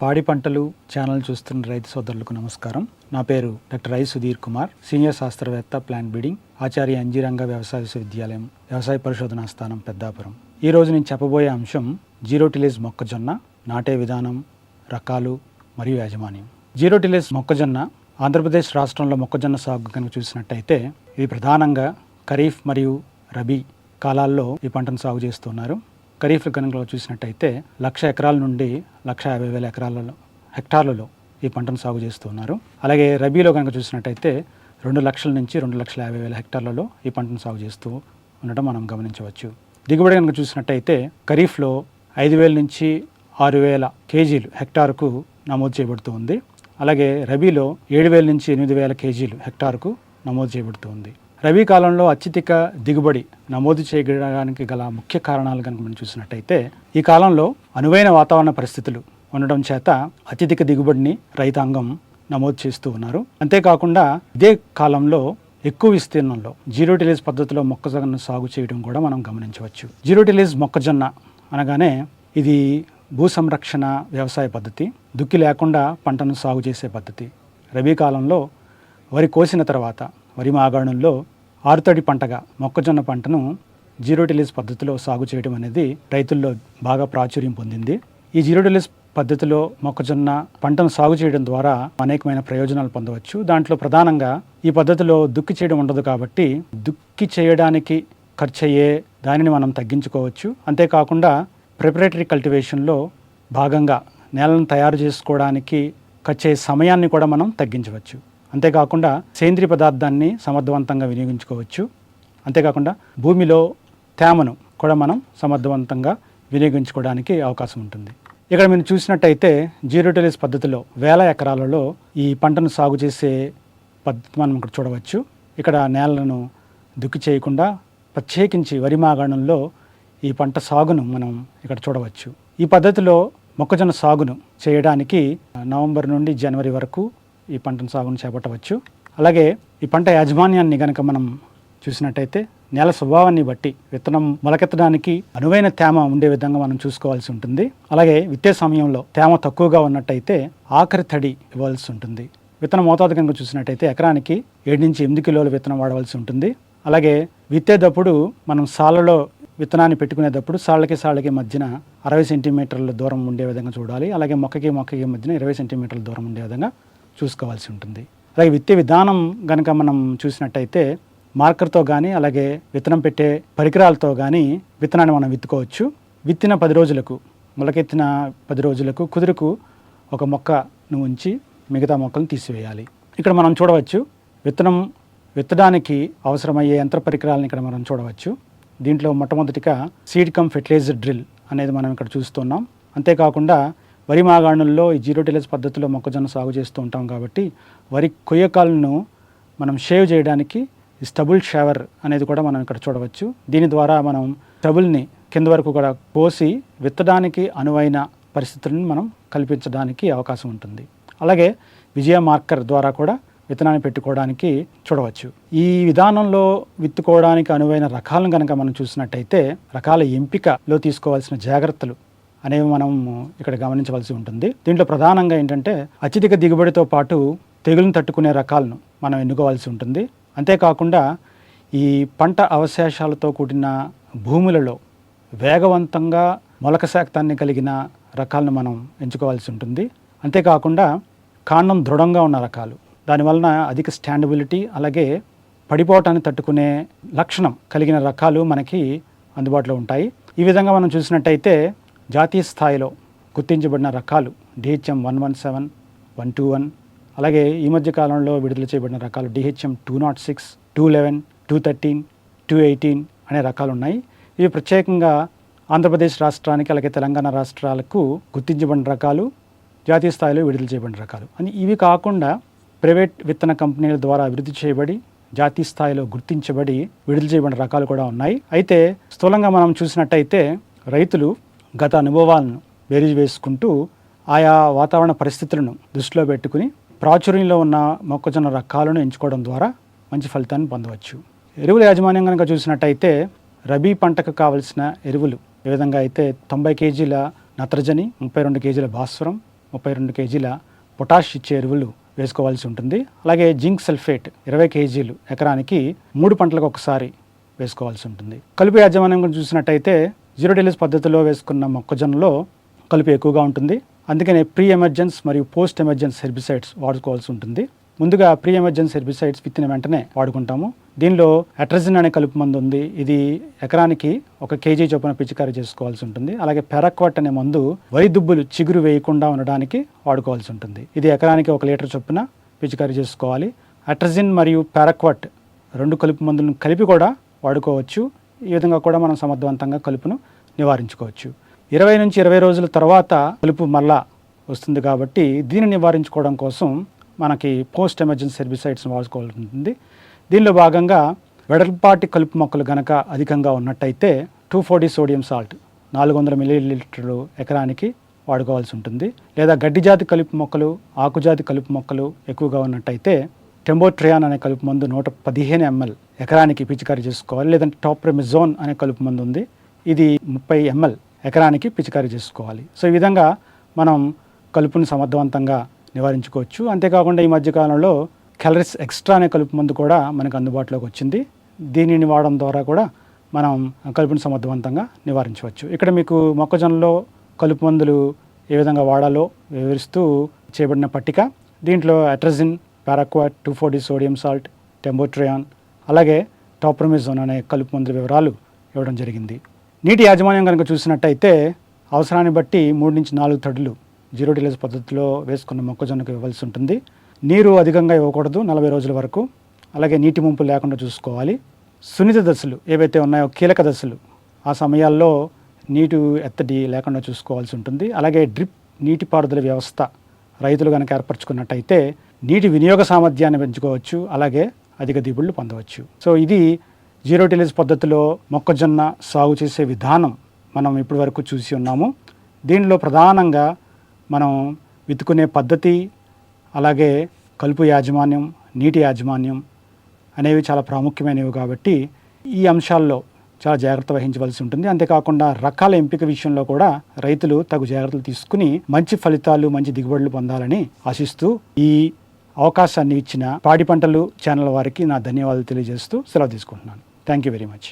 పాడి పంటలు ఛానల్ చూస్తున్న రైతు సోదరులకు నమస్కారం. నా పేరు doctor I Sudhir Kumar senior శాస్త్రవేత్త ప్లాంట్ బీడింగ్ ఆచార్య అంజీరంగ వ్యవసాయ విశ్వవిద్యాలయం వ్యవసాయ పరిశోధనా స్థానం పెద్దాపురం. ఈ రోజు నేను చెప్పబోయే అంశం జీరో టిలేజ్ మొక్కజొన్న నాటే విధానం రకాలు మరియు యాజమాన్యం. జీరో టిలేజ్ మొక్కజొన్న ఆంధ్రప్రదేశ్ రాష్ట్రంలో మొక్కజొన్న సాగు కనుక చూసినట్టయితే ఇది ప్రధానంగా ఖరీఫ్ మరియు రబీ కాలాల్లో ఈ పంటను సాగు చేస్తున్నారు ఖరీఫ్ కనుక చూసినట్టయితే లక్ష ఎకరాల నుండి లక్ష యాభై వేల ఎకరాలలో హెక్టార్లలో ఈ పంటను సాగు చేస్తున్నారు అలాగే రబీలో కనుక చూసినట్టయితే రెండు లక్షల నుంచి రెండు లక్షల యాభై వేల హెక్టార్లలో ఈ పంటను సాగు చేస్తూ ఉండటం మనం గమనించవచ్చు. దిగుబడి కనుక చూసినట్టయితే ఖరీఫ్లో ఐదు వేల నుంచి ఆరు వేల కేజీలు హెక్టార్కు నమోదు చేయబడుతూ ఉంది. అలాగే రబీలో ఏడు వేల నుంచి ఎనిమిది వేల కేజీలు హెక్టార్కు నమోదు చేయబడుతూ ఉంది. రబీ కాలంలో అత్యధిక దిగుబడి నమోదు చేయడానికి గల ముఖ్య కారణాలు కనుక మనం చూసినట్టయితే ఈ కాలంలో అనువైన వాతావరణ పరిస్థితులు ఉండడం చేత అత్యధిక దిగుబడిని రైతాంగం నమోదు చేస్తూ ఉన్నారు. అంతేకాకుండా ఇదే కాలంలో ఎక్కువ విస్తీర్ణంలో జీరో టిలేజ్ పద్ధతిలో మొక్కజొన్న సాగు చేయడం కూడా మనం గమనించవచ్చు. జీరో టిలేజ్ మొక్కజొన్న అనగానే ఇది భూ సంరక్షణ వ్యవసాయ పద్ధతి దుక్కి లేకుండా పంటను సాగు చేసే పద్ధతి. రబీ కాలంలో వరి కోసిన తర్వాత వరి మాగాణంలో ఆరుతడి పంటగా మొక్కజొన్న పంటను జీరో టిలీస్ పద్ధతిలో సాగు చేయడం అనేది రైతుల్లో బాగా ప్రాచుర్యం పొందింది. ఈ జీరో టిలీస్ పద్ధతిలో మొక్కజొన్న పంటను సాగు చేయడం ద్వారా అనేకమైన ప్రయోజనాలు పొందవచ్చు. దాంట్లో ప్రధానంగా ఈ పద్ధతిలో దుక్కి చేయడం ఉండదు కాబట్టి దుక్కి చేయడానికి ఖర్చు అయ్యే దానిని మనం తగ్గించుకోవచ్చు. అంతేకాకుండా ప్రిపరేటరీ కల్టివేషన్లో భాగంగా నేలను తయారు చేసుకోవడానికి ఖర్చు అయ్యే సమయాన్ని కూడా మనం తగ్గించవచ్చు. అంతేకాకుండా సేంద్రియ పదార్థాన్ని సమర్థవంతంగా వినియోగించుకోవచ్చు. అంతేకాకుండా భూమిలో తేమను కూడా మనం సమర్థవంతంగా వినియోగించుకోవడానికి అవకాశం ఉంటుంది. ఇక్కడ మీరు చూసినట్టయితే జీరో టెలిస్ పద్ధతిలో వేల ఎకరాలలో ఈ పంటను సాగు చేసే పద్ధతి మనం ఇక్కడ చూడవచ్చు. ఇక్కడ నేలను దుక్కి చేయకుండా ప్రత్యేకించి వరి మాగాణంలో ఈ పంట సాగును మనం ఇక్కడ చూడవచ్చు. ఈ పద్ధతిలో మొక్కజొన్న సాగును చేయడానికి నవంబర్ నుండి జనవరి వరకు ఈ పంటను సాగును చేపట్టవచ్చు. అలాగే ఈ పంట యాజమాన్యాన్ని కనుక మనం చూసినట్టయితే నేల స్వభావాన్ని బట్టి విత్తనం మొలకెత్తడానికి అనువైన తేమ ఉండే విధంగా మనం చూసుకోవాల్సి ఉంటుంది. అలాగే విత్తే సమయంలో తేమ తక్కువగా ఉన్నట్టయితే ఆఖరి తడి ఇవ్వాల్సి ఉంటుంది. విత్తనం మోతాదు కనుక చూసినట్టయితే ఎకరానికి ఏడు నుంచి ఎనిమిది కిలోల విత్తనం వాడవలసి ఉంటుంది. అలాగే విత్తేటప్పుడు మనం సాలలో విత్తనాన్ని పెట్టుకునేటప్పుడు సాళ్ళకి సాళ్ళకి మధ్యన అరవై సెంటీమీటర్ల దూరం ఉండే విధంగా చూడాలి. అలాగే మొక్కకి మొక్కకి మధ్యన ఇరవై సెంటీమీటర్ల దూరం ఉండే విధంగా చూసుకోవాల్సి ఉంటుంది. అలాగే విత్తే విధానం కనుక మనం చూసినట్టయితే మార్కర్తో కానీ అలాగే విత్తనం పెట్టే పరికరాలతో కానీ విత్తనాన్ని మనం విత్తుకోవచ్చు. విత్తిన పది రోజులకు మొలకెత్తిన పది రోజులకు కుదురుకు ఒక మొక్కను ఉంచి మిగతా మొక్కలను తీసివేయాలి. ఇక్కడ మనం చూడవచ్చు విత్తనం విత్తడానికి అవసరమయ్యే యంత్ర పరికరాలను ఇక్కడ మనం చూడవచ్చు. దీంట్లో మొట్టమొదటిగా సీడ్ కమ్ ఫెర్టిలైజర్ డ్రిల్ అనేది మనం ఇక్కడ చూస్తున్నాం. అంతేకాకుండా వరి మాగాణుల్లో ఈ జీరో టిలేజ్ పద్ధతిలో మొక్కజొన్న సాగు చేస్తూ ఉంటాం కాబట్టి వరి కొయ్యకాలను మనం షేవ్ చేయడానికి స్టబుల్ షవర్ అనేది కూడా మనం ఇక్కడ చూడవచ్చు. దీని ద్వారా మనం స్టబుల్ని కింద వరకు కూడా కోసి విత్తడానికి అనువైన పరిస్థితులను మనం కల్పించడానికి అవకాశం ఉంటుంది. అలాగే విజయ మార్కర్ ద్వారా కూడా విత్తనాన్ని పెట్టుకోవడానికి చూడవచ్చు. ఈ విధానంలో విత్తుకోవడానికి అనువైన రకాలను కనుక మనం చూసినట్టయితే రకాల ఎంపికలో తీసుకోవాల్సిన జాగ్రత్తలు అనేవి మనం ఇక్కడ గమనించవలసి ఉంటుంది. దీంట్లో ప్రధానంగా ఏంటంటే అత్యధిక దిగుబడితో పాటు తెగులను తట్టుకునే రకాలను మనం ఎన్నుకోవాల్సి ఉంటుంది. అంతేకాకుండా ఈ పంట అవశేషాలతో కూడిన భూములలో వేగవంతంగా మొలక శాక్తాన్ని కలిగిన రకాలను మనం ఎంచుకోవాల్సి ఉంటుంది. అంతేకాకుండా కాండం దృఢంగా ఉన్న రకాలు దానివలన అధిక స్టాండబిలిటీ అలాగే పడిపోవటాన్ని తట్టుకునే లక్షణం కలిగిన రకాలు మనకి అందుబాటులో ఉంటాయి. ఈ విధంగా మనం చూసినట్టయితే జాతీయ స్థాయిలో గుర్తించబడిన రకాలు DHM one one seven one two one అలాగే ఈ మధ్య కాలంలో విడుదల చేయబడిన రకాలు DHM two nought six two eleven two thirteen two eighteen అనే రకాలు ఉన్నాయి. ఇవి ప్రత్యేకంగా ఆంధ్రప్రదేశ్ రాష్ట్రానికి అలాగే తెలంగాణ రాష్ట్రాలకు గుర్తించబడిన రకాలు జాతీయ స్థాయిలో విడుదల చేయబడిన రకాలు. అని ఇవి కాకుండా ప్రైవేట్ విత్తన కంపెనీల ద్వారా అభివృద్ధి చేయబడి జాతీయ స్థాయిలో గుర్తించబడి విడుదల చేయబడిన రకాలు కూడా ఉన్నాయి. అయితే స్థూలంగా మనం చూసినట్టయితే రైతులు గత అనుభవాలను బేరీజ్ వేసుకుంటూ ఆయా వాతావరణ పరిస్థితులను దృష్టిలో పెట్టుకుని ప్రాచుర్యంలో ఉన్న మొక్కజొన్న రకాలను ఎంచుకోవడం ద్వారా మంచి ఫలితాన్ని పొందవచ్చు. ఎరువుల యాజమాన్యం కనుక చూసినట్టయితే రబీ పంటకు కావలసిన ఎరువులు ఏ విధంగా అయితే తొంభై కేజీల నత్రజని ముప్పై రెండు కేజీల భాస్వరం ముప్పై రెండు కేజీల పొటాష్ ఇచ్చే ఎరువులు వేసుకోవాల్సి ఉంటుంది. అలాగే జింక్ సల్ఫేట్ ఇరవై కేజీలు ఎకరానికి మూడు పంటలకు ఒకసారి వేసుకోవాల్సి ఉంటుంది. కలుపు యాజమాన్యం చూసినట్టయితే జీరో డెలిస్ పద్ధతిలో వేసుకున్న మొక్కజొన్నలో కలుపు ఎక్కువగా ఉంటుంది. అందుకనే ప్రీ ఎమర్జెన్స్ మరియు పోస్ట్ ఎమర్జెన్స్ హెర్బిసైడ్స్ వాడుకోవాల్సి ఉంటుంది. ముందుగా ప్రీ ఎమర్జెన్స్ హెర్బిసైడ్స్ విత్తిన వెంటనే వాడుకుంటాము. దీనిలో అట్రజిన్ అనే కలుపు మందు ఉంది. ఇది ఎకరానికి ఒక కేజీ చొప్పున పిచికారీ చేసుకోవాల్సి ఉంటుంది. అలాగే పెరక్వట్ అనే మందు వరి దుబ్బులు చిగురు వేయకుండా ఉండడానికి వాడుకోవాల్సి ఉంటుంది. ఇది ఎకరానికి ఒక లీటర్ చొప్పున పిచికారీ చేసుకోవాలి. అట్రజిన్ మరియు పెరక్వట్ రెండు కలుపు మందులను కలిపి కూడా వాడుకోవచ్చు. ఈ విధంగా కూడా మనం సమర్థవంతంగా కలుపును నివారించుకోవచ్చు. ఇరవై నుంచి ఇరవై రోజుల తర్వాత కలుపు మళ్ళా వస్తుంది కాబట్టి దీన్ని నివారించుకోవడం కోసం మనకి పోస్ట్ ఎమర్జెన్సీ హెర్బిసైడ్స్ వాడుకోవాల్సి ఉంటుంది దీనిలో భాగంగా వెడల్పాటి కలుపు మొక్కలు గనక అధికంగా ఉన్నట్టయితే టూ ఫోర్టీ సోడియం సాల్ట్ నాలుగు వందల మిల్లీలీటర్లు ఎకరానికి వాడుకోవాల్సి ఉంటుంది. లేదా గడ్డి జాతి కలుపు మొక్కలు ఆకుజాతి కలుపు మొక్కలు ఎక్కువగా ఉన్నట్టయితే టెంబోట్రియాన్ అనే కలుపు మందు నూట పదిహేను ఎంఎల్ ఎకరానికి పిచికారీ చేసుకోవాలి లేదంటే టాప్రెమిజోన్ అనే కలుపు మందు ఉంది. ఇది ముప్పై ఎంఎల్ ఎకరానికి పిచికారీ చేసుకోవాలి. సో ఈ విధంగా మనం కలుపుని సమర్థవంతంగా నివారించుకోవచ్చు. అంతేకాకుండా ఈ మధ్యకాలంలో కెలరిస్ ఎక్స్ట్రా అనే కలుపు మందు కూడా మనకు అందుబాటులోకి వచ్చింది. దీనిని వాడడం ద్వారా కూడా మనం కలుపుని సమర్థవంతంగా నివారించవచ్చు. ఇక్కడ మీకు మొక్కజొన్నలో కలుపు మందులు ఏ విధంగా వాడాలో వివరిస్తూ చేయబడిన పట్టిక. దీంట్లో atrazine paraquat two forty sodium salt tembotrione అలాగే టాప్రమిజోన్ అనే కలుపు మందుల వివరాలు ఇవ్వడం జరిగింది. నీటి యాజమాన్యం కనుక చూసినట్టయితే అవసరాన్ని బట్టి మూడు నుంచి నాలుగు తడులు జీరో డిలేజ్ పద్ధతిలో వేసుకున్న మొక్కజొన్నకు ఇవ్వాల్సి ఉంటుంది. నీరు అధికంగా ఇవ్వకూడదు నలభై రోజుల వరకు. అలాగే నీటి ముంపు లేకుండా చూసుకోవాలి. సున్నిత దశలు ఏవైతే ఉన్నాయో కీలక దశలు ఆ సమయాల్లో నీటి ఎత్తడి లేకుండా చూసుకోవాల్సి ఉంటుంది. అలాగే డ్రిప్ నీటిపారుదల వ్యవస్థ రైతులు కనుక ఏర్పరచుకున్నట్టయితే నీటి వినియోగ సామర్థ్యాన్ని పెంచుకోవచ్చు అలాగే అధిక దిగుబడులు పొందవచ్చు. సో ఇది జీరో టిలేజ్ పద్ధతిలో మొక్కజొన్న సాగు చేసే విధానం మనం ఇప్పటి వరకు చూసి ఉన్నాము. దీనిలో ప్రధానంగా మనం విత్తుకునే పద్ధతి అలాగే కలుపు యాజమాన్యం నీటి యాజమాన్యం అనేవి చాలా ప్రాముఖ్యమైనవి కాబట్టి ఈ అంశాల్లో చాలా జాగ్రత్త వహించవలసి ఉంటుంది. అంతేకాకుండా రకాల ఎంపిక విషయంలో కూడా రైతులు తగు జాగ్రత్తలు తీసుకుని మంచి ఫలితాలు మంచి దిగుబడులు పొందాలని ఆశిస్తూ ఈ అవకాశాన్ని ఇచ్చిన పాడి పంటలు ఛానల్ వారికి నా ధన్యవాదాలు తెలియజేస్తూ సెలవు తీసుకుంటున్నాను. Thank you very much